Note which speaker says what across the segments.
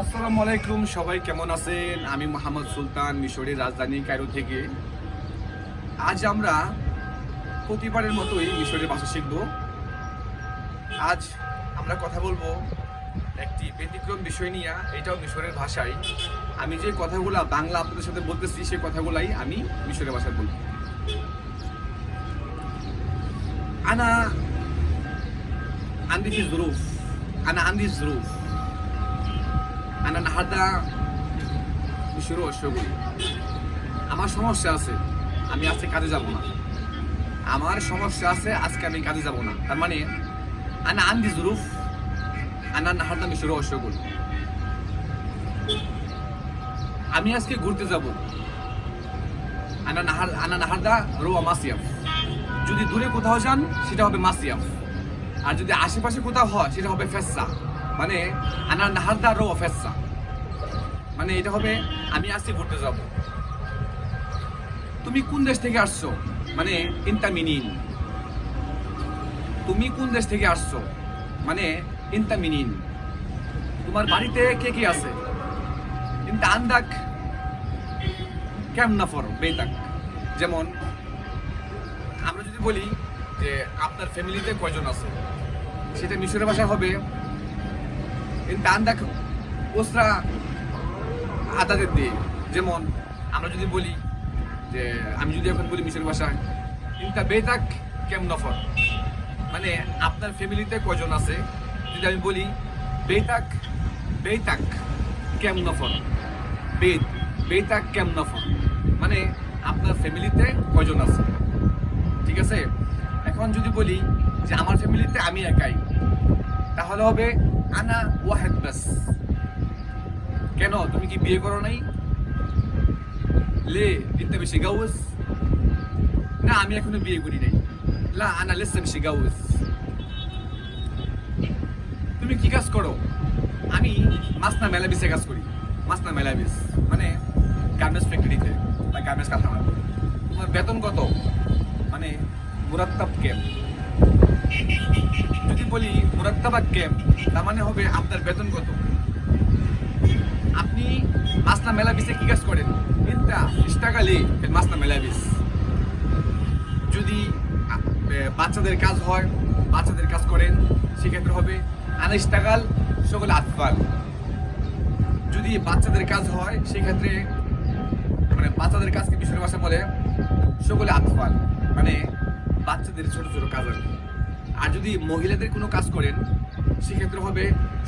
Speaker 1: আসসালামু আলাইকুম, সবাই কেমন আছেন? আমি মোহাম্মদ সুলতান, মিশরের রাজধানী কায়রো থেকে। আজ আমরা প্রতিবারের মতোই মিশরের ভাষা শিখব। আজ আমরা কথা বলব একটি ব্যতিক্রম বিষয় নিয়ে, এটাও মিশরের ভাষায়। আমি যে কথাগুলো বাংলা আপনাদের সাথে বলতেছি সেই কথাগুলাই আমি মিশরের ভাষায় বলব। আনা আন্দিফি জরুফ আনা আন্দিফ জরুফ ظروف انا النهارده مشروع شغلي আমার সমস্যা আছে আমি আজকে কাজে যাব না আমার সমস্যা আছে আজকে আমি কাজে যাব না তার মানে আনা আন্দি জরুফ আনা নাহারদা মিশরু অশগুল আমি আজকে ঘুরতে যাব আনা নাহার আনা নাহারদা রোয়া মাসিয়াফ যদি দূরে কোথাও যান সেটা হবে মাসিয়াফ আর যদি আশেপাশে কোথাও হয় সেটা হবে ফেসা মানে আনা নাহারদা রো ফেসা মানে এটা হবে, আমি আজকে ঘুরতে যাব। তুমি কোন দেশ থেকে আসছো? মানে ইনতা মিনিন তুমি কোন দেশ থেকে আসছো? মানে ইনতা মিনিন তোমার বাড়িতে কে কে আছে? ইনতা আন্দাক কেম নাফর বেতাক যেমন, আমরা যদি বলি যে, আপনার ফ্যামিলিতে কয়জন আছে? সেটা মিশরের ভাষায় হবে আন্দাক ওসরা আদাদের দিয়ে। যেমন আমরা যদি বলি যে, আমি যদি এখন বলি মিশর ভাষায় ইনতা বেতাক কেম নফর? মানে আপনার ফ্যামিলিতে কয়জন আছে? যদি আমি বলি বেতাক বেতাক কেম নফর? বেদ বেতাক কেম নফর? মানে আপনার ফ্যামিলিতে কয়জন আছে? ঠিক আছে? এখন যদি বলি যে, আমার ফ্যামিলিতে আমি একাই, তাহলে হবে আনা ওয়াহেদ বাস। কেন? তুমি কি বিয়ে করো নাই? লে ইত্তা বেশি গাউস। না, আমি এখনও বিয়ে করি নাই। লা, আনা লেসা সে গাউস। তুমি কি কাজ করো? আমি মাসনা মেলাবিসে কাজ করি। মাসনা মেলাবিস মানে গার্মেন্টস ফ্যাক্টরিতে বা গার্মেন্টস কারখানা তোমার বেতন কত? মানে মুরাত্তাব কেম যদি বলি মুরাত্তাবা কেম তার মানে হবে আপনার বেতন কত? আপনি মাসনা মেলাবিসে কি কাজ করেন? ইন্তা ইস্টাগালি মাসনা মেলাবিস। যদি বাচ্চাদের কাজ হয়, বাচ্চাদের কাজ করেন, সেক্ষেত্রে হবে আনা ইস্টাগাল সকল আতফাল। যদি বাচ্চাদের কাজ হয়, সেক্ষেত্রে মানে বাচ্চাদের কাজকে মিশরের ভাষা বলে সকলে আতফাল। মানে বাচ্চাদের ছোট ছোট কাজ আর আর যদি মহিলাদের কোনো কাজ করেন সেক্ষেত্রে হবে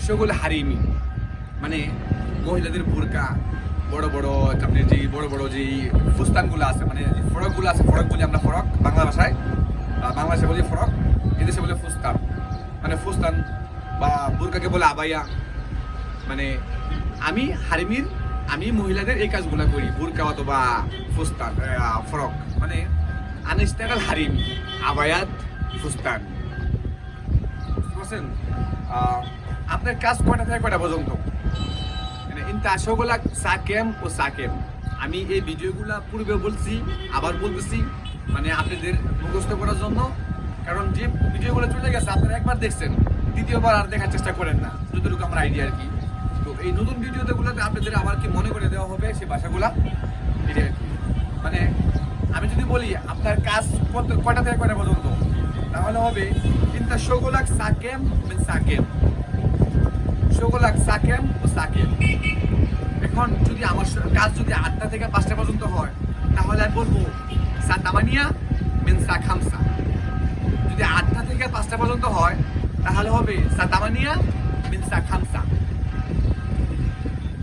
Speaker 1: সকলে হারিমি মানে মহিলাদের বোরকা বড় বড় আপনি যে বড় বড় যে ফুস্তানগুলো আছে মানে ফরকগুলো আছে ফরক বলি আমরা ফরক বাংলা ভাষায় আহ, বাংলাদেশে বলি ফরক এদেশে বলে ফুস্তান। মানে ফুস্তান বা বোরকাকে বলে আবাইয়া। মানে আমি হারিমির আমি মহিলাদের এই কাজগুলো করি বোরকা অথবা ফুস্তান ফরক মানে আনিস্তাকাল হারিম আবায়াত ফুস্তান। আপনার কাজ কয়টা থেকে কয়টা পর্যন্ত? মানে ইনতা সাকেম ও সাকেম। আমি এই ভিডিওগুলা পূর্বে বলছি, আবার বলতেছি মানে আপনাদের মুখস্থ করার জন্য। কারণ যে ভিডিওগুলো চলে গেছে, আপনারা একবার দেখছেন, দ্বিতীয়বার আর দেখার চেষ্টা করেন না। যতটুকু আমার আইডিয়া আর কি। তো এই নতুন ভিডিওতে গুলোতে আপনাদের আবার কি মনে করে দেওয়া হবে সেই ভাষাগুলা? কি। মানে আমি যদি বলি, আপনার কাজ কয়টা থেকে কয়টা পর্যন্ত? তাহলে হবে ইনতা শোগুলাক সাকেম সাকেম। শোগুলাক সাকেম ও সাকেম। এখন যদি আমার কাজ যদি আটটা থেকে পাঁচটা পর্যন্ত হয়, তাহলে আমি বলব, সাতামানিয়া, মিন সা খামসা যদি আটটা থেকে পাঁচটা পর্যন্ত হয়, তাহলে হবে সাতামানিয়া, মিন সা খামসা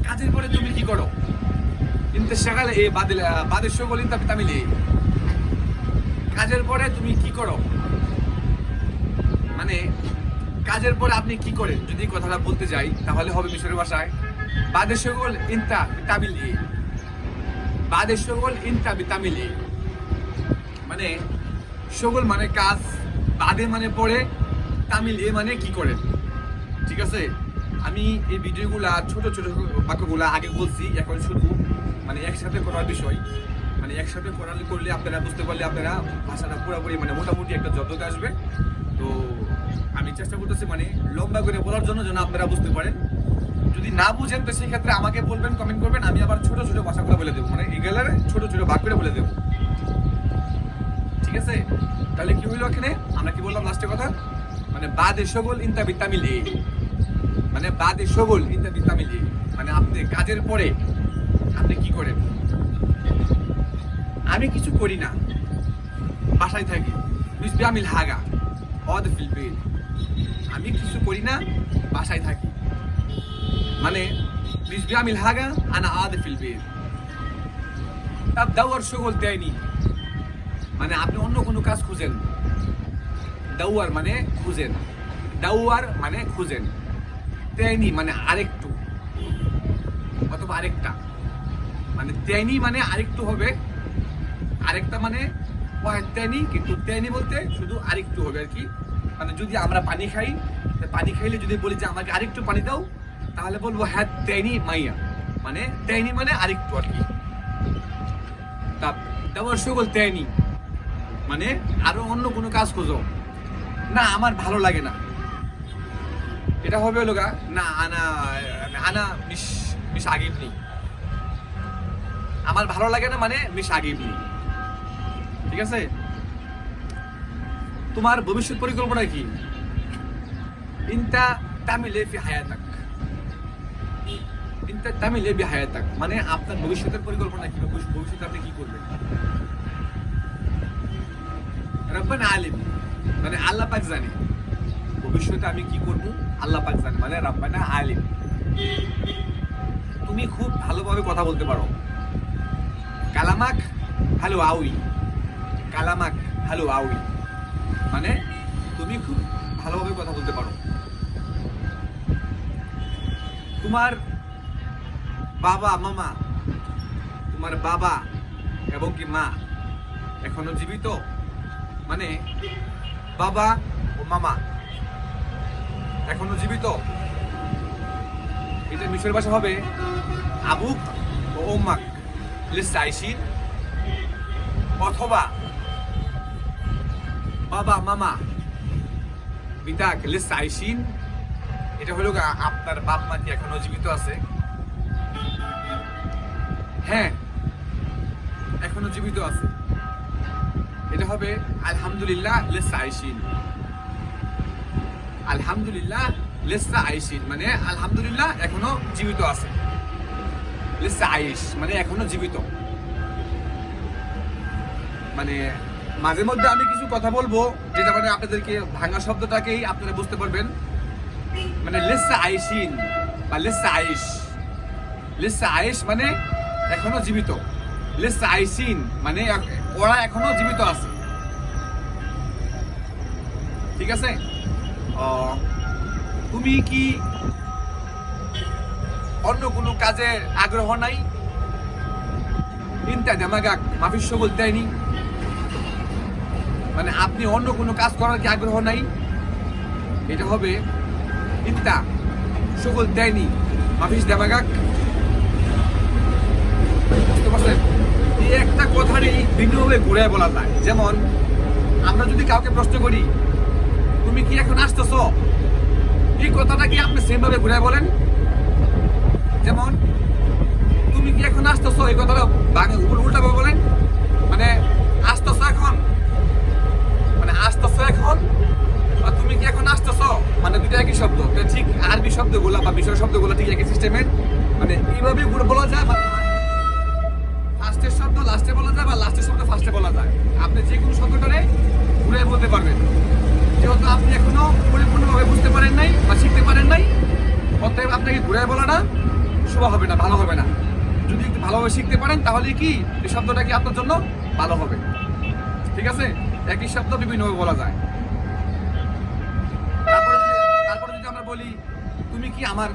Speaker 1: কাজের পরে তুমি কি করো? সকালে এ বাদে বাদের শোগল ইনতা তামিলে কাজের পরে তুমি কি করো? মানে কাজের পরে আপনি কি করেন? যদি কথাটা বলতে যাই, তাহলে হবে মিশরের ভাষায় বাদের সকল ইনতা বিতামিলি বাদের সকল ইনতা বিতামিলি মানে সকল মানে কাজ, বাদে মানে পড়ে, তামিল এ মানে কি করেন? ঠিক আছে? আমি এই ভিডিওগুলা, ছোট ছোট বাক্যগুলা আগে বলছি, এখন শুধু মানে একসাথে করার বিষয় মানে একসাথে করালে করলে আপনারা বুঝতে পারলে আপনারা ভাষাটা পুরোপুরি মানে মোটামুটি একটা জব্দতে আসবে। তো আমি চেষ্টা করতেছি মানে লম্বা করে বলার জন্য যেন আপনারা বুঝতে পারেন। যদি না বুঝেন, তো সেই ক্ষেত্রে আমাকে বলবেন কমেন্ট করবেন, আমি আবার ছোট ছোট ভাষাগুলো বলে দেবো। মানে এগুলার ছোট ছোট ভাগ করে বলে দেবো। ঠিক আছে? তাহলে কি হইল এখানে? আমরা কি বললাম লাস্টে কথা? মানে বাদে সগল ইন্তা বিতামিল। এ মানে বাদে সগল ইন্তা বিতামিল। এ মানে আপনি কাজের পরে আপনি কি করেন? আমি কিছু করি না। বাসায় থাকি। মিস বিয়ামিল হাগা অদ ফিলপিল আমি কিছু করি না, বাসায় থাকি। মানে মিস বিয়ামিল হাগা আনা আদ ফিলপিল তার দাওয়ার সগল দেয়নি। মানে আপনি অন্য কোনো কাজ খুঁজেন। দাওয়ার মানে খুঁজেন। দাওয়ার মানে খুঁজেন। দেয়নি মানে আরেকটু। অথবা আরেকটা। মানে তেনি মানে আরেকটু হবে। আরেকটা মানে ওয়াহেদ তেনি কিন্তু তেনি বলতে শুধু আরেকটু হবে আর কি। মানে যদি আমরা পানি খাই পানি খাইলে যদি বলি যে আমাকে আরেকটু পানি দাও তাহলে বলব হ্যাঁ তেনি মাইয়া। মানে তেনি মানে আরেকটু আর কি। তা তেনি। মানে আরও অন্য কোনো কাজ খোঁজো। না আমার ভালো লাগে না। এটা হবে গা, না আনা আনা মিস মিস আগিব নেই। আমার ভালো লাগে না মানে মিস আগিব নেই ঠিক আছে? তোমার ভবিষ্যৎ পরিকল্পনা কি? ইনতা তামিলে ফি হায়াতাক। ইনতা তামিলে বি হায়াতাক। মানে আপনার ভবিষ্যতের পরিকল্পনা কি? ভবিষ্যতে আপনি কি করবেন? রব্বান আলিম। মানে আল্লাহ পাক জানে। ভবিষ্যতে আমি কি করব? আল্লাহ পাক জানে। মানে রব্বানা আলিম। তুমি খুব ভালোভাবে কথা বলতে পারো। কালামাক হ্যালো আউই। কালামাক হ্যালো আউই। মানে তুমি খুব ভালোভাবে কথা বলতে পারো। তোমার বাবা, মামা, তোমার বাবা এবং কি মা এখনও জীবিত? মানে বাবা ও মামা এখনও জীবিত? এটা মিশর ভাষা হবে আবুক ও ওম্মাক লিসাইশিন অথবা বাবা, মামা বিতাক লিসাইশিন এটা হলো আপনার বাপ মা কি এখনও জীবিত আছে? হ্যাঁ এখনও জীবিত আছে। এটা হবে আলহামদুলিল্লাহ লেসা আইসিন আলহামদুলিল্লাহ লেসা আইসিন মানে আলহামদুলিল্লাহ এখনও জীবিত আছে। লেসা আইস মানে এখনও জীবিত। মানে মাঝে মধ্যে আমি কিছু কথা বলব, যেটা মানে আপনাদেরকে ভাঙা শব্দটাকেই আপনারা বুঝতে পারবেন। মানে লেসা আইসিন বা লেসা আইস লেসা আইস মানে এখনও জীবিত। লেসা আইসিন মানে ওরা এখনও জীবিত আছে। ঠিক আছে? তুমি কি অন্য কোনো কাজে আগ্রহ নাই। ইন্তা জামাগাক মাফিস সবল দেয়নি। মানে আপনি অন্য কোনো কাজ করার কি আগ্রহ নাই? এটা হবে ইন্তা সকল দেয়নি মাফিস দেমাগাক বুঝতে পারছেন? এই একটা কথারই ভিন্নভাবে ঘুরে বলা যায়। যেমন, আমরা যদি কাউকে প্রশ্ন করি, তুমি কি এখন আসতেছ? এই কথাটা কি আপনি সেমভাবে ঘুরে বলেন? উল্টা বলেন? মানে আসতেছ এখন? মানে আসতেছ এখন? তুমি কি এখন আসতেছ? মানে একই শব্দ। ঠিক আরবি শব্দগুলো বা বিষয় শব্দগুলো ঠিক একই সিস্টেমের মানে এইভাবে বলা যায় ফার্স্টের শব্দ লাস্টে বলা যায় বা লাস্টের শব্দ ফার্স্টে বলা যায়? আপনি যে কোনো শব্দটারে ঘুরে বলতে পারবেন। যেহেতু আপনি এখনও পরিপূর্ণভাবে বুঝতে পারেন নাই বা শিখতে পারেন নাই, অতএব আপনাকে ঘুরে বলাটা শোভা হবে না, ভালো হবে না। যদি একটু ভালোভাবে শিখতে পারেন, তাহলে কি এই শব্দটা কি আপনার জন্য ভালো হবে? ঠিক আছে? একই শব্দ বিভিন্নভাবে বলা যায়। তারপরে যদি আমরা বলি, তুমি কি আমার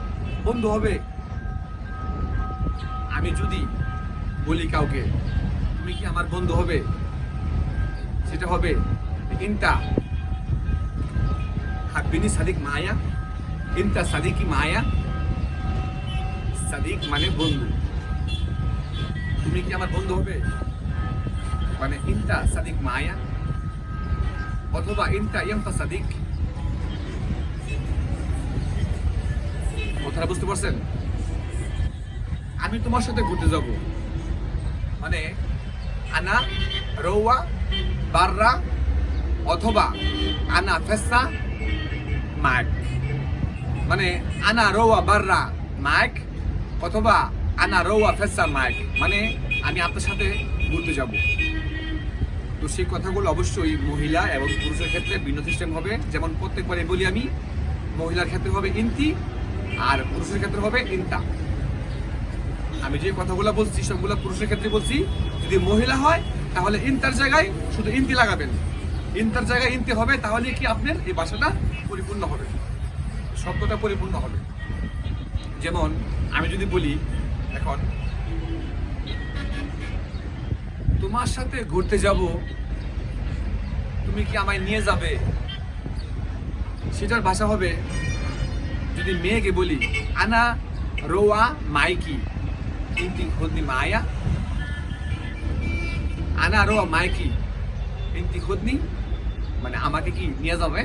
Speaker 1: বন্ধু হবে? আমি যদি বলি কাউকে, তুমি কি আমার বন্ধু হবে? সেটা হবে ইনতা। হাব্বিনি সাদিক মায়া, ইনতা সাদিকি মায়া। সাদিক মানে বন্ধু। তুমি কি আমার বন্ধু হবে? মানে ইনতা সাদিক মায়া অথবা ইনতা ইয়ামতা সাদিক? কথাটা বুঝতে পারছেন? আমি তোমার সাথে ঘুরতে যাব। মানে আনা রৌয়া বাররা অথবা আনা ফেসা মাক মানে আনা রৌয়া বাররা মাইক অথবা আনা রৌয়া ফেসা মাইক। মানে আমি আপনার সাথে ঘুরতে যাব। তো সেই কথাগুলো অবশ্যই মহিলা এবং পুরুষের ক্ষেত্রে ভিন্ন সিস্টেম হবে। যেমন প্রত্যেকবারে বলি আমি, মহিলার ক্ষেত্রে হবে ইন্তি আর পুরুষের ক্ষেত্রে হবে ইন্তা। আমি যে কথাগুলো বলছি, সবগুলো পুরুষের ক্ষেত্রে বলছি, যদি মহিলা হয়, তাহলে ইন্তার জায়গায় শুধু ইন্তি লাগাবেন। ইন্তার জায়গায় ইন্তি হবে, তাহলে কি আপনার এই ভাষাটা পরিপূর্ণ হবে? শব্দটা পরিপূর্ণ হবে। যেমন আমি যদি বলি এখন তোমার সাথে ঘুরতে যাব, তুমি কি আমায় নিয়ে যাবে? সেটার ভাষা হবে যদি মেয়েকে বলি, আনা রোয়া মাইকি। ইন্তি খুদনি মায়া। আনা রোয়া মাইকি। ইন্তি খুদনি। মানে আমাকে কি নিয়ে যাবে?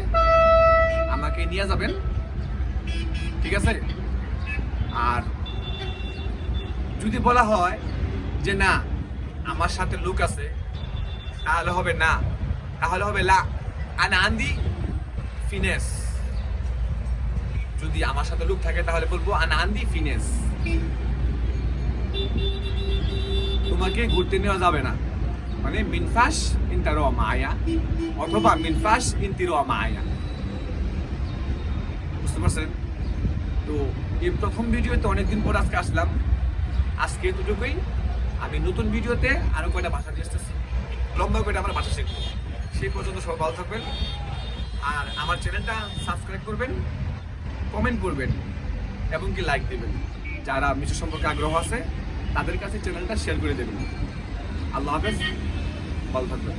Speaker 1: আমাকে নিয়ে যাবেন? ঠিক আছে? আর যদি বলা হয় যে না, আমার সাথে লোক আছে, তাহলে হবে না। তাহলে হবে লা। আনা আন্দি ফিনেস। যদি আমার সাথে লোক থাকে, তাহলে বলব আনা আন্দি ফিনেস। তোমাকে ঘুরতে নেওয়া যাবে না। মানে মিনফাস ইন্টারো মায়া অথবা মিনফাস ইন্তিরো মায়া বুঝতে পারছেন? তো এই প্রথম ভিডিওতে অনেকদিন পর আজকে আসলাম। আজকে দুটোকেই আমি নতুন ভিডিওতে আরও কয়টা ভাষা দিয়ে আসতেছি। লম্বা কয়টা আমার ভাষা শিখব। সেই পর্যন্ত সব ভালো থাকবেন। আর আমার চ্যানেলটা সাবস্ক্রাইব করবেন, কমেন্ট করবেন, এবং কি লাইক দেবেন। যারা মিশু সম্পর্কে আগ্রহ আছে, তাদের কাছে চ্যানেলটা শেয়ার করে দেবেন। আল্লাহ হাফেজ, ভালো থাকবেন।